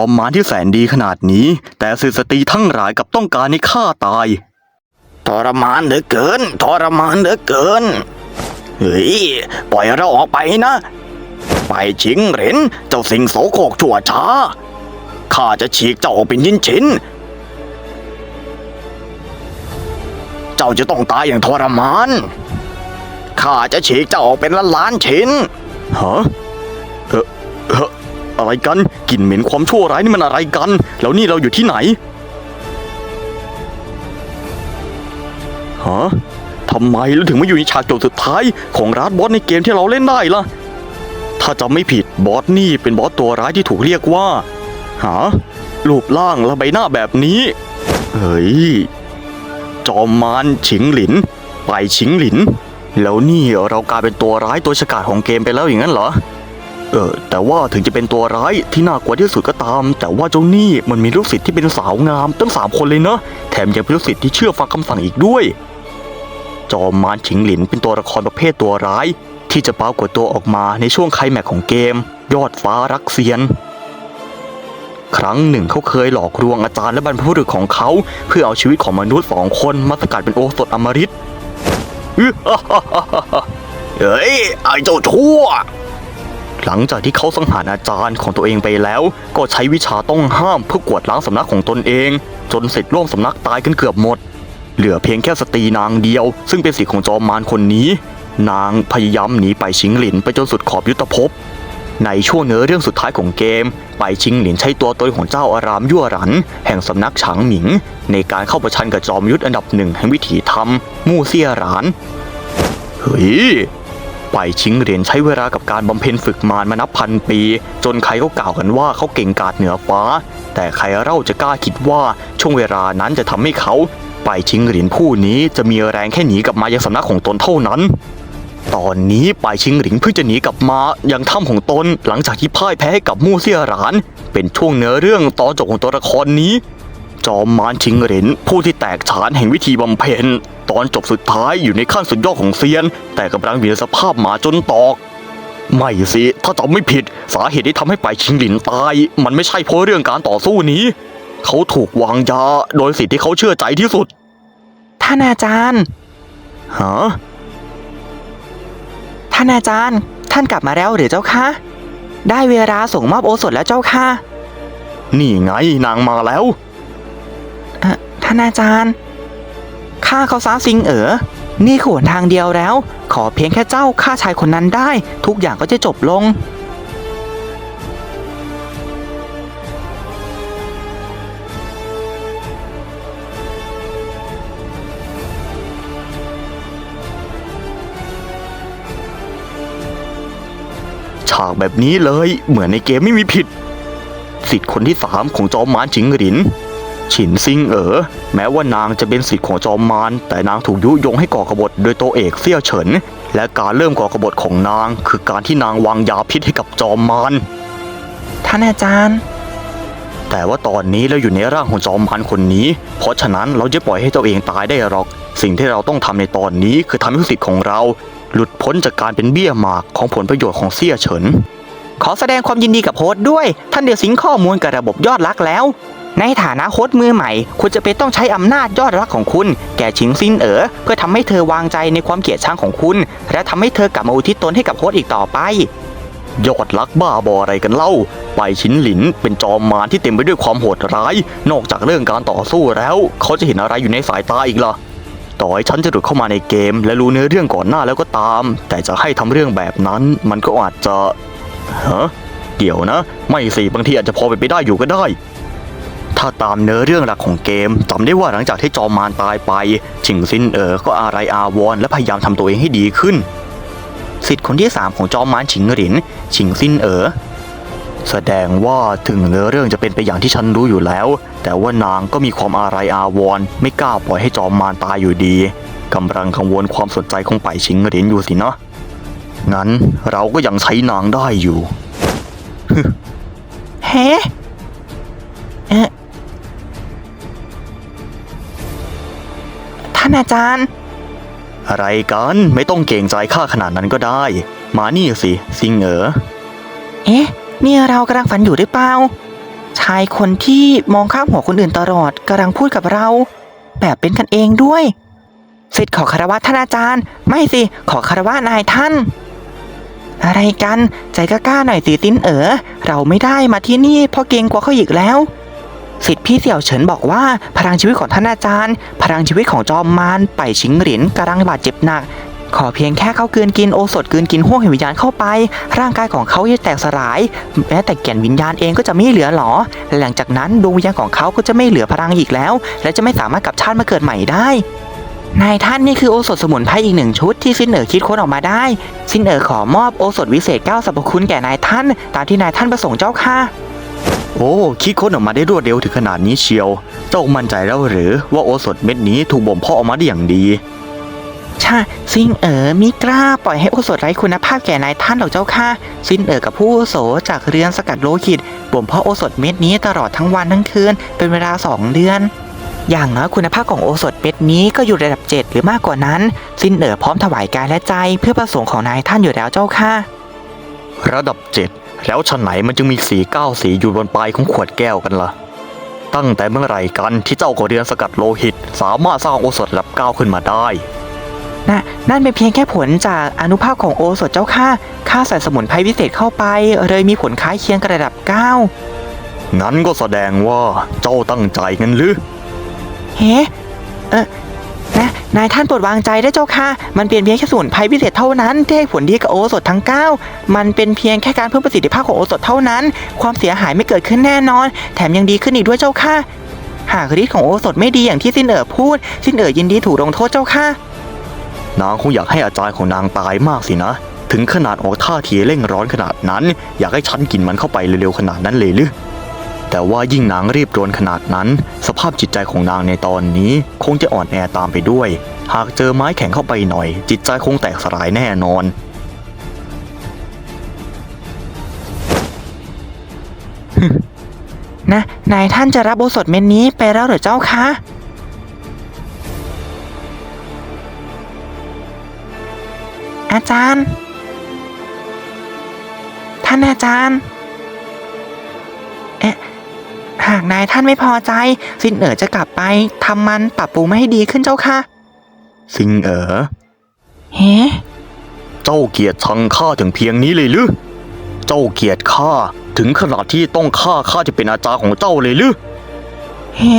อมมารที่แสนดีขนาดนี้ แต่สิสตรีทั้งหลายกลับต้องการให้ข้าตาย ทรมานเหลือเกิน ทรมานเหลือเกิน เฮ้ย ปล่อยเราออกไปนะ ไปชิงเหรนเจ้าสิงโสโครกชั่วช้า ข้าจะฉีกเจ้าออกเป็นชิ้นชิ้นๆเจ้าจะต้องตายอย่างทรมาน ข้าจะฉีกเจ้าออกเป็นล้านล้านๆชิ้นฮะเออเออ อะไรกันกลิ่นเหม็นความชั่วร้ายนี่มันอะไรกัน แล้วนี่เราอยู่ที่ไหนฮะทำไมเราถึงมาอยู่ในฉากจบสุดท้ายของร้านบอสในเกมที่เราเล่นได้ล่ะ ถ้าจำไม่ผิดบอสนี่เป็นบอสตัวร้ายที่ถูกเรียกว่าหารูปร่างและใบหน้าแบบนี้ เฮ้ย จอมมารฉิงหลิน ไปฉิงหลิน แล้วนี่เรากลายเป็นตัวร้ายตัวฉกาจของเกมไปแล้วอย่างนั้นเหรอ เออแต่ว่าถึงจะเป็นตัวร้ายที่น่ากลัวที่สุดก็ตาม แต่ว่าเจ้านี่มันมีลูกศิษย์ที่เป็นสาวงามตั้งสามคนเลยเนอะแถมยังเป็นลูกศิษย์ที่เชื่อฟังคำสั่งอีกด้วย จอมมารฉิงหลินเป็นตัวละครประเภทตัวร้าย ที่จะปรากฏตัวออกมาในช่วงไคลแม็กของเกม ยอดฟ้ารักเซียน ครั้งหนึ่งเขาเคยหลอกลวงอาจารย์และบรรพบุรุษของเขา เพื่อเอาชีวิตของมนุษย์สองคนมาสกัดเป็นโอสถอมฤตอื้อฮ่าฮ่าฮ่าฮ่าเฮ้ยไอ้เจ้าชั่ว หลังจากที่เขาสังหารอาจารย์ของตัวเองไปแล้ว ก็ใช้วิชาต้องห้ามเพื่อกวดล้างสำนักของตนเอง จนเสร็จร่วมสำนักตายกันเกือบหมด เหลือเพียงแค่สตรีนางเดียว ซึ่งเป็นสิทธิ์ของจอมมารคนนี้ นางพยายามหนีไปชิงหลินไปจนสุดขอบยุทธภพในช่วงเนื้อเรื่องสุดท้ายของเกม ไปชิงหลินใช้ตัวตนของเจ้าอารามยั่วหรัน แห่งสำนักฉางหมิง ในการเข้าประชันกับจอมยุทธอันดับหนึ่งแห่งวิถีธรรมมู่เซี่ยหราน เฮ้ย ไปชิงเหรียญใช้เวลากับการบำเพ็ญฝึกมารมานับพันปี จนใครก็กล่าวกันว่าเขาเก่งกาจเหนือฟ้า แต่ใครเล่าจะกล้าคิดว่าช่วงเวลานั้นจะทำให้เขาไปชิงเหรียญผู้นี้จะมีแรงแค่หนีกลับมายังสำนักของตนเท่านั้นตอนนี้ปายชิงหลิงเพิ่งจะหนีกลับมายังถ้ำของตนหลังจากที่พ่ายแพ้ให้กับมู่เซี่ยหราน เป็นช่วงเนื้อเรื่องตอนจบของตัวละครนี้ จอมมารชิงเหรินผู้ที่แตกฉานแห่งวิธีบำเพ็ญตอนจบสุดท้ายอยู่ในขั้นสุดยอดของเซียน แต่กำลังอยู่ในสภาพหมาจนตอก ไม่สิ ถ้าจำไม่ผิด สาเหตุที่ทำให้ไปายชิงหลินตาย มันไม่ใช่เพราะเรื่องการต่อสู้นี้ เขาถูกวางยาโดยสิ่งที่เขาเชื่อใจที่สุด ท่านอาจารย์ฮะท่านอาจารย์ ท่านกลับมาแล้วหรือเจ้าคะได้เวลาส่งมอบโอสถแล้วเจ้าค่ะ นี่ไงนางมาแล้วเอ่อ ท่านอาจารย์ข้าเขาซาซิงเอ๋อนี่คือหนทางเดียวแล้ว ขอเพียงแค่เจ้าฆ่าชายคนนั้นได้ ทุกอย่างก็จะจบลง ฉากแบบนี้เลยเหมือนในเกมไม่มีผิด สิทธิ์คนที่สามของจอมมารฉิงหริน ฉินซิงเอ๋อแม้ว่านางจะเป็นสิทธิ์ของจอมมารแต่นางถูกยุยงให้ก่อกบฏโดยตัวเอกเสี่ยวเฉิน และการเริ่มก่อกบฏของนาง คือการที่นางวางยาพิษให้กับจอมมารท่านอาจารย์ แต่ว่าตอนนี้เราอยู่ในร่างของจอมมารคนนี้ เพราะฉะนั้นเราจะปล่อยให้ตัวเองตายได้หรอก สิ่งที่เราต้องทำในตอนนี้คือทำให้สิทธิ์ของเรา หลุดพ้นจากการเป็นเบี้ยหมากของผลประโยชน์ของเสี่ยเฉิน ขอแสดงความยินดีกับโฮสต์ด้วย ท่านเดียวสิงข้อมูลกับระบบยอดรักแล้ว ในฐานะโฮสต์มือใหม่ คุณจะเป็นต้องใช้อำนาจยอดรักของคุณ แก่ชิงซินเอ๋อเพื่อทำให้เธอวางใจในความเกลียดชังของคุณ และทำให้เธอกลับมาอุทิศตนให้กับโฮสต์อีกต่อไป ยอดรักบ้าบออะไรกันเล่า ไปชินหลินเป็นจอมมารที่เต็มไปด้วยความโหดร้าย นอกจากเรื่องการต่อสู้แล้ว เขาจะเห็นอะไรอยู่ในสายตาอีกล่ะต่อให้ฉันจะหลุดเข้ามาในเกม และรู้เนื้อเรื่องก่อนหน้าแล้วก็ตาม แต่จะให้ทำเรื่องแบบนั้น มันก็อาจจะฮะเดี๋ยวนะ ไม่สิบางทีอาจจะพอเป็นไปได้อยู่ก็ได้ ถ้าตามเนื้อเรื่องหลักของเกมจำได้ว่าหลังจากที่จอมมารตายไป ชิงซินเอ๋อก็อาไรอาวรณ์และพยายามทำตัวเองให้ดีขึ้นสิทธิ์คนที่ 3 ของจอมมารฉิงหรินฉิงซินเอ๋อแสดงว่าถึงเนื้อเรื่องจะเป็นไปอย่างที่ฉันรู้อยู่แล้ว แต่ว่านางก็มีความอาลัยอาวรณ์ไม่กล้าปล่อยให้จอมมารตายอยู่ดีกำลังกังวลความสนใจของไปชิงเหรินอยู่สินะ งั้นเราก็ยังใช้นางได้อยู่ เฮ้ ท่านอาจารย์ อะไรกันไม่ต้องเกรงใจข้าขนาดนั้นก็ได้ มานี่สิซิงเอ๋อเอ๊ะนี่เรากำลังฝันอยู่หรือเปล่าชชายคนที่มองข้ามหัวคนอื่นตลอดกำลังพูดกับเรา แบบเป็นกันเองด้วยสิทธิ์ขอคารวะท่านอาจารย์ ไม่สิขอคารวะนายท่าน อะไรกันใจกล้าๆหน่อยสิซินเอ๋อเราไม่ได้มาที่นี่เพราะเกรงกลัวเขาอีกแล้ว สิทธิ์พี่เสี่ยวเฉินบอกว่าพลังชีวิตของท่านอาจารย์ พลังชีวิตของจอมมารไปชิงหลินกำลังบาดเจ็บหนัก ขอเพียงแค่เขาเกลืนกินโอสถกลืนกินห้วงแห่งวิญญาณเข้าไป ร่างกายของเขาจะแตกสลาย แม้แต่แก่นวิญญาณเองก็จะไม่เหลือหรอ หลังจากนั้นดวงวิญญาณของเขาก็จะไม่เหลือพลังอีกแล้ว และจะไม่สามารถกลับชาติมาเกิดใหม่ได้นายท่านนี่คือโอสถสมุนไพรอีกหนึ่งชุดที่ซินเอ๋อคิดค้นออกมาได้ซินเอ๋อขอมอบโอสถวิเศษเก้าสรรพคุณแก่นายท่าน ตามที่นายท่านประสงค์เจ้าค่ะ โอ้ คิดค้นออกมาได้รวดเร็วถึงขนาดนี้เชียว เจ้ามั่นใจแล้วหรือว่าโอสถเม็ดนี้ถูกบ่มเพาะออกมาได้อย่างดี ใช่ซินเอ๋อมิกล้าปล่อยให้โอสถไร้คุณภาพแก่นายท่านหรอกเจ้าค่ะซินเอ๋อกับผู้อาวุโสจากเรือนสกัดโลหิตบ่มเพาะโอสถเม็ดนี้ตลอดทั้งวันทั้งคืนเป็นเวลาสองเดือนอย่างน้อยคุณภาพของโอสถเม็ดนี้ก็อยู่ระดับ 7 หรือมากกว่านั้นซินเอ๋อพร้อมถวายกายและใจเพื่อประสงค์ของนายท่านอยู่แล้วเจ้าค่ะ ระดับเจ็ด แล้วชั้นไหนมันจึงมีสีเก้าสีอยู่บนปลายของขวดแก้วกันล่ะ ตั้งแต่เมื่อไหร่กันที่เจ้าก็เรียนสกัดโลหิต สามารถสร้างโอสถระดับเก้าขึ้นมาได้นะนั่นเป็นเพียงแค่ผลจากอนุภาคของโอสถเจ้าค่ะข้าใส่สมุนไพรวิเศษเข้าไปเลยมีผลคล้ายเคียงกับระดับ9งั้นก็แสดงว่าเจ้าตั้งใจงั้นหรือ เฮ้ เออ นะนายท่านโปรดวางใจได้เจ้าค่ะ มันเป็นเพียงแค่สมุนไพรพิเศษเท่านั้นที่ให้ผลดีกับโอสถทั้ง 9 มันเป็นเพียงแค่การเพิ่มประสิทธิภาพของโอสถเท่านั้น ความเสียหายไม่เกิดขึ้นแน่นอน แถมยังดีขึ้นอีกด้วยเจ้าค่ะ หากฤทธิ์ของโอสถไม่ดีอย่างที่ซินเอ๋อพูดซินเอ๋อยินดีถูกลงโทษเจ้าค่ะ นางคงอยากให้อาจารย์ของนางตายมากสินะ ถึงขนาดออกท่าทีเร่งร้อนขนาดนั้น อยากให้ฉันกินมันเข้าไปเร็วๆขนาดนั้นเลยหรือ แต่ว่ายิ่งนางรีบรวนขนาดนั้น สภาพจิตใจของนางในตอนนี้คงจะอ่อนแอตามไปด้วย หากเจอไม้แข็งเข้าไปหน่อย จิตใจคงแตกสลายแน่นอนนะนายท่านจะรับโอสถเม็ดนี้ไปแล้วเหรอเจ้าคะอาจารย์ ท่านอาจารย์ากนายท่านไม่พอใจ สินเอ๋อจะกลับไปทำมันปรับปรุงไม่ให้ดีขึ้นเจ้าค่ะ สิงเอ๋อเฮ้เจ้าเกลียดชังข้าถึงเพียงนี้เลยหรือเจ้าเกลียดข้าถึงขนาดที่ต้องฆ่าข้าจะเป็นอาจารย์ของเจ้าเลยหรือเฮ้